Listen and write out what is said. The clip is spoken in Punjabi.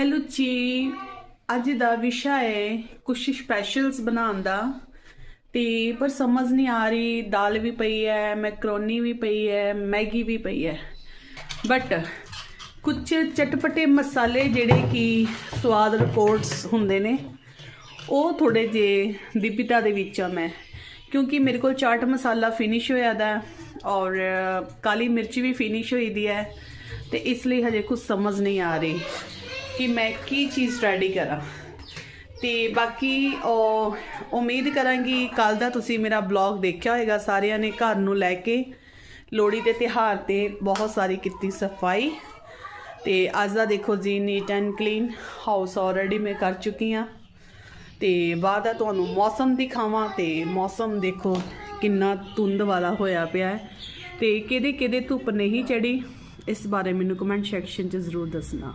ਹੈਲੋ ਜੀ ਅੱਜ ਦਾ ਵਿਸ਼ਾ ਹੈ ਕੁਝ ਸਪੈਸ਼ਲਸ ਬਣਾਉਣ ਦਾ। ਤੇ ਪਰ ਸਮਝ ਨਹੀਂ ਆ ਰਹੀ, ਦਾਲ ਵੀ ਪਈ ਹੈ ਮੈਕਰੋਨੀ ਵੀ ਪਈ ਹੈ, ਮੈਗੀ ਵੀ ਪਈ ਹੈ। ਬਟ ਕੁਝ ਚਟਪਟੇ ਮਸਾਲੇ ਜਿਹੜੇ ਕਿ ਸਵਾਦ ਰਿਪੋਰਟਸ ਹੁੰਦੇ ਨੇ, ਉਹ ਥੋੜੇ ਜੇ ਦਿਪਿਤਾ ਦੇ ਵਿੱਚ ਆ ਮੈਂ। ਕਿਉਂਕਿ ਮੇਰੇ ਕੋਲ ਚਾਟ ਮਸਾਲਾ ਫਿਨਿਸ਼ ਹੋਇਆ ਦਾ ਔਰ ਕਾਲੀ ਮਿਰਚ ਵੀ ਫਿਨਿਸ਼ ਹੋਈ ਦੀ ਹੈ, ਤੇ ਇਸ ਲਈ ਹਜੇ ਕੁਝ ਸਮਝ ਨਹੀਂ ਆ ਰਹੀ। ਕਿ ਮੈਂ ਕੀ ਚੀਜ਼ ਰੈਡੀ ਕਰਾਂ। ਤੇ ਬਾਕੀ ਉਮੀਦ ਕਰਾਂਗੀ ਕੱਲ ਦਾ ਤੁਸੀਂ ਮੇਰਾ ਬਲੌਗ ਦੇਖਿਆ ਹੋਵੇਗਾ ਸਾਰਿਆਂ ਨੇ ਘਰ ਨੂੰ ਲੈ ਕੇ ਲੋਹੜੀ ਦੇ ਤਿਹਾਰ ਤੇ ਬਹੁਤ ਸਾਰੀ ਕੀਤੀ ਸਫ਼ਾਈ। ਤੇ ਅੱਜ ਦਾ ਦੇਖੋ ਜੀ neat and clean house already ਮੈਂ ਕਰ ਚੁੱਕੀ ਹਾਂ। ਤੇ ਬਾਅਦ ਆ ਤੁਹਾਨੂੰ ਮੌਸਮ ਦਿਖਾਵਾਂ ਤੇ ਮੌਸਮ ਦੇਖੋ ਕਿੰਨਾ ਧੁੰਦ ਵਾਲਾ ਹੋਇਆ ਪਿਆ ਹੈ। ਤੇ ਕਿਹਦੇ ਕਿਹਦੇ ਧੁੱਪ ਨਹੀਂ ਚੜੀ ਇਸ ਬਾਰੇ ਮੈਨੂੰ ਕਮੈਂਟ ਸੈਕਸ਼ਨ 'ਚ ਜ਼ਰੂਰ ਦੱਸਣਾ।